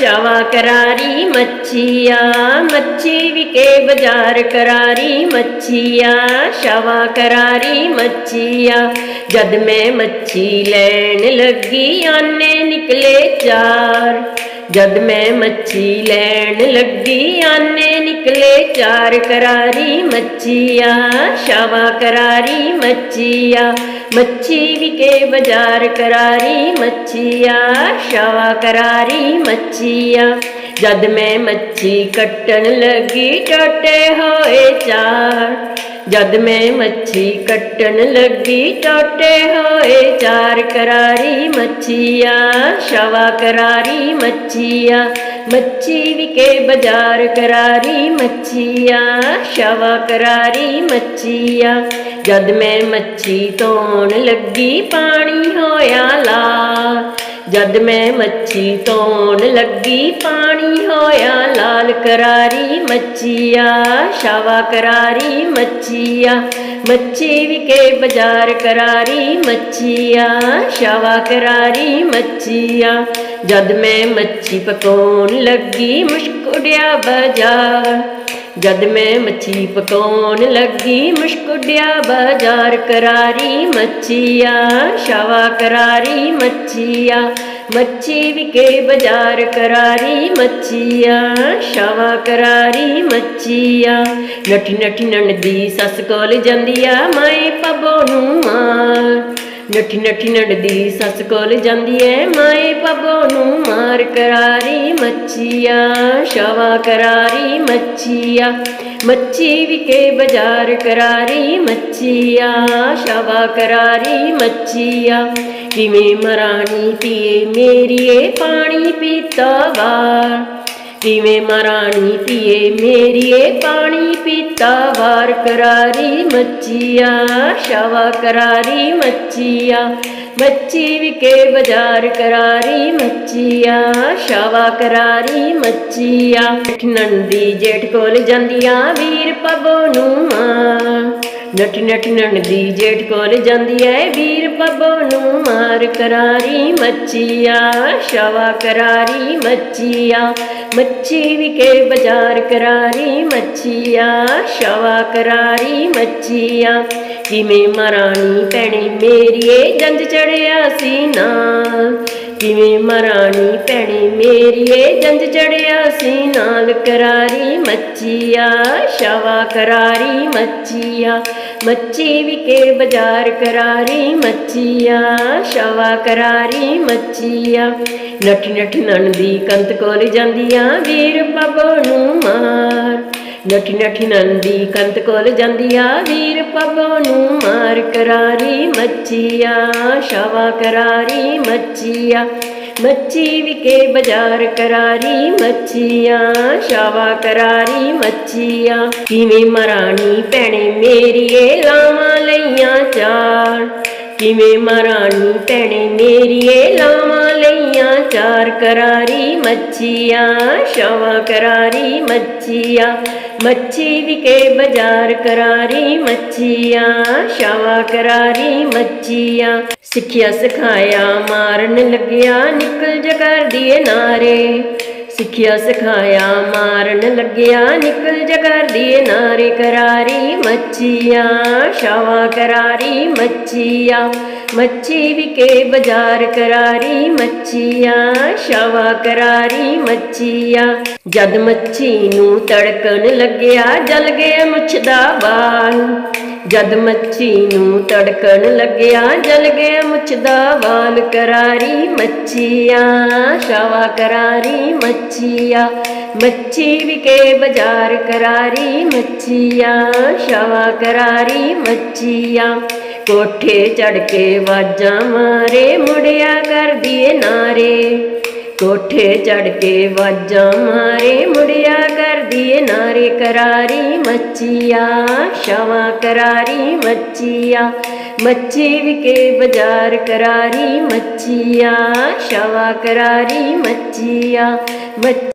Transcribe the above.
ਸ਼ਾਵਾ ਕਰਾਰੀ ਮੱਛੀਆ, ਮੱਛੀ ਵਿਕੇ ਬਾਜ਼ਾਰ ਕਰਾਰੀ ਮੱਛੀਆ, ਸ਼ਾਵਾ ਕਰਾਰੀ ਮੱਛੀਆ। ਜਦ ਮੈਂ ਮੱਛੀ ਲੈਣ ਲੱਗੀ, ਆਨੇ ਨਿਕਲੇ ਚਾਰ। ਜਦ ਮੈਂ ਮੱਛੀ ਲੈਣ ਲੱਗੀ, ਆਨੇ ਨਿਕਲੇ ਚਾਰ। ਕਰਾਰੀ ਮੱਛੀਆ, ਸ਼ਾਵਾ ਕਰਾਰੀ ਮੱਛੀਆ। ਮੱਛੀ ਵਿਕੇ ਬਾਜ਼ਾਰ ਕਰਾਰੀ ਮੱਛੀਆ ਸ਼ਵਾ ਕਰਾਰੀ ਮੱਛੀਆ। ਜਦ ਮੈਂ ਮੱਛੀ ਕੱਟਣ ਲੱਗੀ, ਟੋਟੇ ਹੋਏ ਚਾਰ। ਜਦ ਮੈਂ ਮੱਛੀ ਕੱਟਣ ਲੱਗੀ, ਟੋਟੇ ਹੋਏ ਚਾਰ। ਕਰਾਰੀ ਮੱਛੀਆ ਸ਼ਵਾ ਕਰਾਰੀ ਮੱਛੀਆ। ਮੱਛੀ ਵਿਕੇ ਬਾਜ਼ਾਰ ਕਰਾਰੀ ਮੱਛੀਆ, ਸ਼ਵਾ ਕਰਾਰੀ ਮੱਛੀਆ। ਜਦ ਮੈਂ ਮੱਛੀ ਧੋਣ ਲੱਗੀ, ਪਾਣੀ ਹੋਇਆ ਲਾ। ਜਦ ਮੈਂ ਮੱਛੀ ਧੋਣ ਲੱਗੀ, ਪਾਣੀ ਹੋਇਆ, ਲਾਲ ਕਰਾਰੀ ਮੱਛੀਆ ਸ਼ਾਵਾ ਕਰਾਰੀ ਮੱਛੀਆ, ਮੱਛੀ ਵਿਕੇ ਬਾਜ਼ਾਰ ਕਰਾਰੀ ਮੱਛੀਆ ਸ਼ਾਵਾ ਕਰਾਰੀ ਮੱਛੀਆ। ਜਦ ਮੈਂ ਮੱਛੀ ਪਕਾਉਣ ਲੱਗੀ ਮੁਸ਼ਕੁੜਿਆ ਬਾਜ਼ਾਰ। ਜਦ ਮੈਂ ਮੱਛੀ ਪਕਾਉਣ ਲੱਗੀ ਮੁਸ਼ਕੁੜਿਆ ਬਾਜ਼ਾਰ ਕਰਾਰੀ ਮੱਛੀਆ, ਸ਼ਾਵਾ ਕਰਾਰੀ ਮੱਛੀਆ, ਮੱਛੀ ਵਿਕੇ ਬਾਜ਼ਾਰ ਕਰਾਰੀ ਮੱਛੀਆ, ਸ਼ਾਵਾ ਕਰਾਰੀ ਮੱਛੀਆ। ਨਠੀ ਨਠੀ ਨਣਦੀ ਸੱਸ ਕੋਲ ਜਾਂਦੀ ਆ, ਮਾਏ ਪਬੋ ਨੱਠੀ ਨੱਠੀ ਨਣਦੀ ਸੱਸ ਕੋਲ ਜਾਂਦੀ ਐ। ਮਾਏ ਪੱਬੋ ਨੂੰ ਮਾਰ ਕਰਾਰੀ ਮੱਛੀਆਂ ਸ਼ਵਾ ਕਰਾਰੀ ਮੱਛੀਆਂ, ਮੱਛੀ ਵਿਕੇ ਬਾਜ਼ਾਰ ਕਰਾਰੀ ਮੱਛੀਆਂ ਸ਼ਵਾ ਕਰਾਰੀ ਮੱਛੀਆ। ਕਿਵੇਂ ਮਰਾਣੀ ਪੀਏ ਮੇਰੀਏ ਪਾਣੀ ਪੀਤਾ ਵਾਰ। ਕਿਵੇਂ ਮਰਾਣੀ ਪੀਏ ਮੇਰੀਏ ਪਾਣੀ ਪੀਤਾ, ਵਾਰ ਕਰਾਰੀ ਮੱਛੀਆ ਸ਼ਾਵਾ ਕਰਾਰੀ ਮੱਛੀਆ, ਮੱਛੀ ਵਿਕੇ ਬਾਜ਼ਾਰ ਕਰਾਰੀ ਮੱਛੀਆ ਸ਼ਾਵਾ ਕਰਾਰੀ ਮੱਛੀਆ। ਨੰਦੀ ਜੇਠ ਕੋਲ ਜਾਂਦੀਆਂ, ਵੀਰ ਪਬੋ ਨੂੰ ਮਾਂ। ਨਟ ਨਟ ਨਣਦੀ ਜੇਠ ਕੋਲ ਜਾਂਦੀ ਐ, ਵੀਰ ਬੱਬੋ ਨੂੰ ਮਾਰ ਕਰਾਰੀ ਮੱਛੀਆ, ਸ਼ਵਾ ਕਰਾਰੀ ਮੱਛੀਆ, ਮੱਛੀ ਵਿਕੇ ਬਾਜ਼ਾਰ ਕਰਾਰੀ ਮੱਛੀਆ, ਸ਼ਾਵਾ ਕਰਾਰੀ ਮੱਛੀਆ, ਕਿਵੇਂ ਮਰਾਣੀ ਭੈਣੇ ਮੇਰੀਏ ਜੰਜ ਚੜਿਆ ਸੀ ਨਾ ਕਿਵੇਂ ਮਰਾਣੀ ਭੈਣੇ ਮੇਰੀਏ? ਜੰਜ ਚੜਿਆ ਸੀ ਨਾਲ ਕਰਾਰੀ ਮੱਛੀਆ ਸ਼ਾਵਾ ਕਰਾਰੀ ਮੱਛੀਆ ਮੱਚੀ ਵਿਕੇ ਬਾਜ਼ਾਰ ਕਰਾਰੀ ਮੱਚੀਆ ਸ਼ਾਵਾ ਕਰਾਰੀ ਮੱਛੀਆ। ਨਠ ਨਠ ਨਣਦੀ ਕੰਤ ਕੋਲ ਜਾਂਦੀਆਂ, ਵੀਰ ਪਬੋ ਨੂੰ ਮਾਰ। ਨਠੀ ਨਠੀ ਨੰਦੀ ਕੰਤ ਕੋਲ ਜਾਂਦੀ ਆ, ਵੀਰ ਪਬੋ ਨੂੰ ਮਾਰ ਕਰਾਰੀ ਮੱਛੀਆ ਸ਼ਾਵਾ ਕਰਾਰੀ ਮੱਛੀਆ, ਮੱਛੀ ਵਿਕੇ ਬਾਜ਼ਾਰ ਕਰਾਰੀ ਮੱਛੀਆ ਸ਼ਾਵਾ ਕਰਾਰੀ ਮੱਛੀਆ, ਕਿਵੇਂ ਮਰਾਣੀ ਭੈਣੇ ਮੇਰੀਏ ਲਾਵਾਂ ਲਈਆਂ ਚਾਰ ਕਿਵੇਂ ਮਰਾਣੀ ਭੈਣੇ ਮੇਰੀਏ ਲਾਵਾਂ ਲਈਆਂ, ਚਾਰ ਕਰਾਰੀ ਮੱਛੀਆਂ ਸ਼ਾਵਾ ਕਰਾਰੀ ਮੱਛੀਆਂ, ਮੱਛੀ ਵਿਕੇ ਬਾਜ਼ਾਰ ਕਰਾਰੀ ਮੱਛੀਆਂ ਸ਼ਾਵਾ ਕਰਾਰੀ ਮੱਛੀਆਂ। ਸਿੱਖਿਆ ਸਿਖਾਇਆ, ਮਾਰਨ ਲੱਗਿਆ, ਨਿਕਲ ਜਗਰ ਦੀਏ ਨਾਰੇ। ਸਿੱਖਿਆ ਸਿਖਾਇਆ, ਮਾਰਨ ਲੱਗਿਆ, ਨਿਕਲ ਜਗਰ ਦੀਏ ਨਾਰੇ ਕਰਾਰੀ, ਮੱਛੀਆ ਸ਼ਾਵਾ ਕਰਾਰੀ, ਮੱਛੀਆ, ਮੱਛੀ ਵਿਕੇ ਬਾਜ਼ਾਰ ਕਰਾਰੀ, ਮੱਛੀਆਂ ਸ਼ਾਵਾ ਕਰਾਰੀ, ਮੱਛੀਆ। ਜਦ ਮੱਛੀ ਨੂੰ ਤੜਕਣ ਲੱਗਿਆ, ਜਲ ਗਿਆ ਮੁੱਛ ਦਾ ਬਾਲ ਜਦ ਮੱਛੀ ਨੂੰ ਤੜਕਣ ਲੱਗਿਆ, ਜਲ ਗਿਆ ਮੁੱਛਦਾ ਵਾਲ ਕਰਾਰੀ ਮੱਛੀਆਂ ਸ਼ਾਵਾ ਕਰਾਰੀ ਮੱਛੀਆ, ਮੱਛੀ ਵਿਕੇ ਬਾਜ਼ਾਰ ਕਰਾਰੀ ਮੱਛੀਆਂ ਸ਼ਾਵਾ ਕਰਾਰੀ ਮੱਛੀਆਂ, ਕੋਠੇ ਚੜ ਕੇ ਵਾਜਾਂ ਮਾਰੇ ਮੁੜਿਆ ਕਰਦੀ ਏ ਨਾਰੇ। ਕੋਠੇ ਚੜ ਕੇ ਵਾਜਾਂ ਮਾਰੇ, ਮੁੜਿਆ ਕਰਦੀ ਏ ਨਾਰੇ ਕਰਾਰੀ ਮੱਛੀਆ ਸ਼ਾਵਾ ਕਰਾਰੀ ਮੱਛੀਆ, ਮੱਛੀ ਵਿਕੇ ਬਾਜ਼ਾਰ ਕਰਾਰੀ ਮੱਛੀਆ ਸ਼ਾਵਾ ਕਰਾਰੀ ਮੱਛੀਆ, ਮੱਛ-